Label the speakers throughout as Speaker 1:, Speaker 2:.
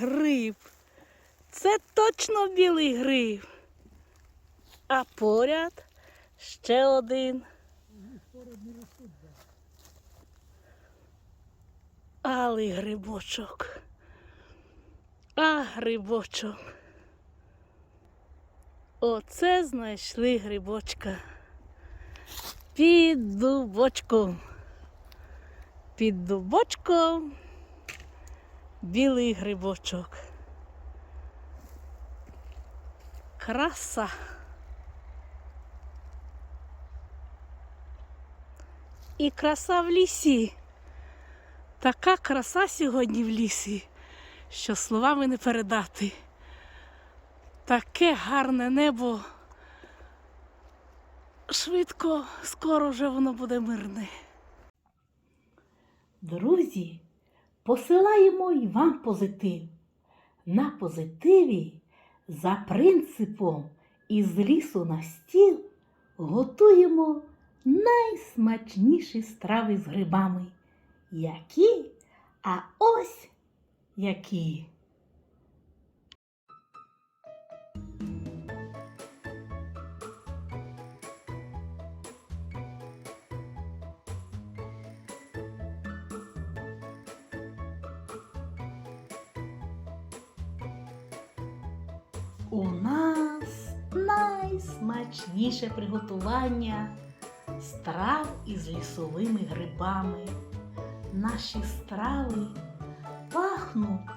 Speaker 1: гриб. Це точно білий гриб. А поряд ще один. Алий грибочок. А грибочок. Оце знайшли грибочка. Під дубочком. Під дубочком білий грибочок. Краса. І краса в лісі. Така краса сьогодні в лісі, що словами не передати. Таке гарне небо. Швидко, скоро вже воно буде мирне. Друзі, посилаємо й вам позитив. На позитиві за принципом із лісу на стіл готуємо найсмачніші страви з грибами. Які? А ось які. У нас найсмачніше приготування страв із лісовими грибами. Наші страви пахнуть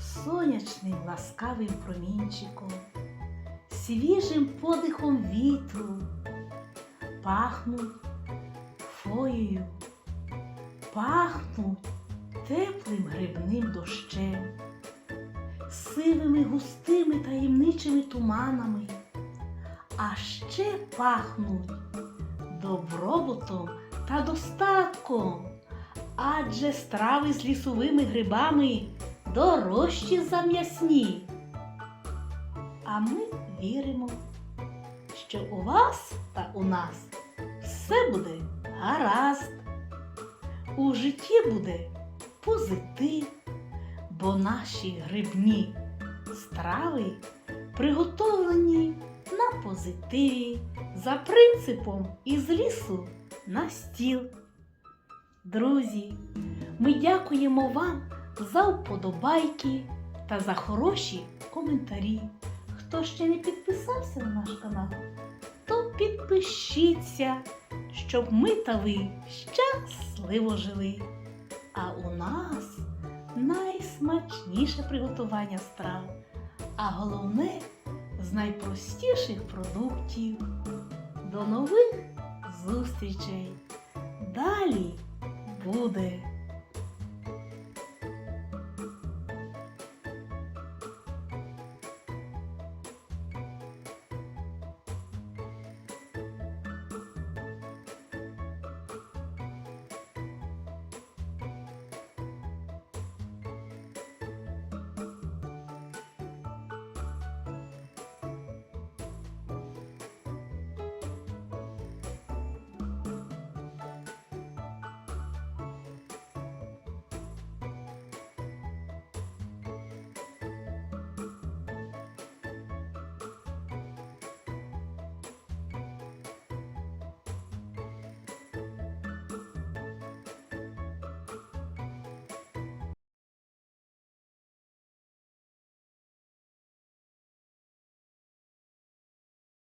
Speaker 1: сонячним ласкавим промінчиком, свіжим подихом вітру, пахнуть фоєю, пахнуть теплим грибним дощем сивими густими таємничими туманами, а ще пахнуть добробутом та достатком, адже страви з лісовими грибами дорожчі за м'ясні. А ми віримо, що у вас та у нас все буде гаразд. У житті буде позитив бо наші грибні страви приготовлені на позитиві за принципом із лісу на стіл. Друзі, ми дякуємо вам за вподобайки та за хороші коментарі. Хто ще не підписався на наш канал, то підпишіться, щоб ми та ви щасливо жили. А у нас найсмачніше приготування страв, а головне з найпростіших продуктів. До нових зустрічей! Далі буде!